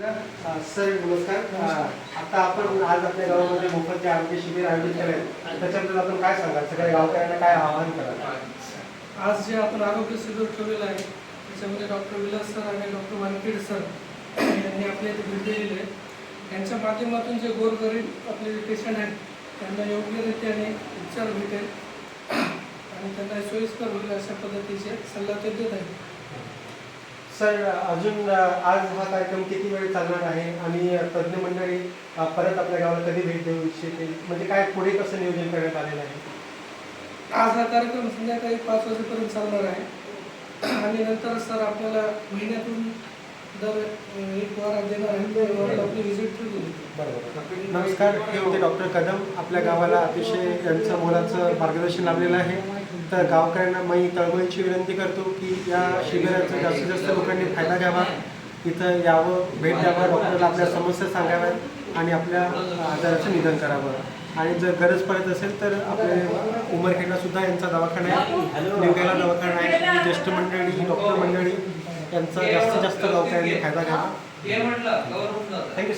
Sir नमस्कार. आता आपण आज आपल्या गावामध्ये मोफत जे आरोग्य शिबिर आयोजित केले त्याच्याबद्दल आपण काय सांगाल? सगळ्या गावकऱ्यांना काय आवाहन कराल? आज जे आपण आरोग्य शिबिर ठेवलेलं आहे त्याच्यामध्ये डॉक्टर विलास सर आणि डॉक्टर वानखेड सर यांनी आपल्या इथे भेट दिलेली आहे. त्यांच्या माध्यमातून जे गोरगरीब आपले जे पेशंट आहेत त्यांना योग्यरित्याने उपचार भेटेल. आणि त्यांना सोयीस्कर होईल अशा पद्धतीचे सल्ला ते देत आहेत. सर अजून आज हा कार्यक्रम किती वेळ चालणार आहे? आणि तज्ज्ञ मंडळी परत आपल्या गावाला कधी भेट देऊ इच्छिते म्हणजे काय पुढे कसं नियोजन करण्यात आलेलं आहे? आज हा कार्यक्रम संध्याकाळी पाच वाजेपर्यंत चालणार आहे. आणि नंतर सर आपल्याला महिन्यातून दर एक वार देणार आहे. वाराला आपली व्हिजिट ठेवली बरोबर. नमस्कार हे डॉक्टर कदम. आपल्या गावाला अतिशय यांचं मोलाचं मार्गदर्शन लाभलेलं आहे. तर गावकऱ्यांना मी तळमळीची विनंती करतो की या शिबिराचा जास्तीत जास्त लोकांनी फायदा घ्यावा. इथं यावं भेट द्यावं डॉक्टरला आपल्या समस्या सांगाव्यात आणि आपल्या आजाराचं निधन करावं. आणि जर गरज पडत असेल तर आपले उमरखेडला सुद्धा यांचा दवाखाना आहे. निवगेला दवाखाना आहे. ज्येष्ठ मंडळी डॉक्टर मंडळी यांचा जास्तीत जास्त गावकऱ्यांनी फायदा घ्यावा. हे थँक्यू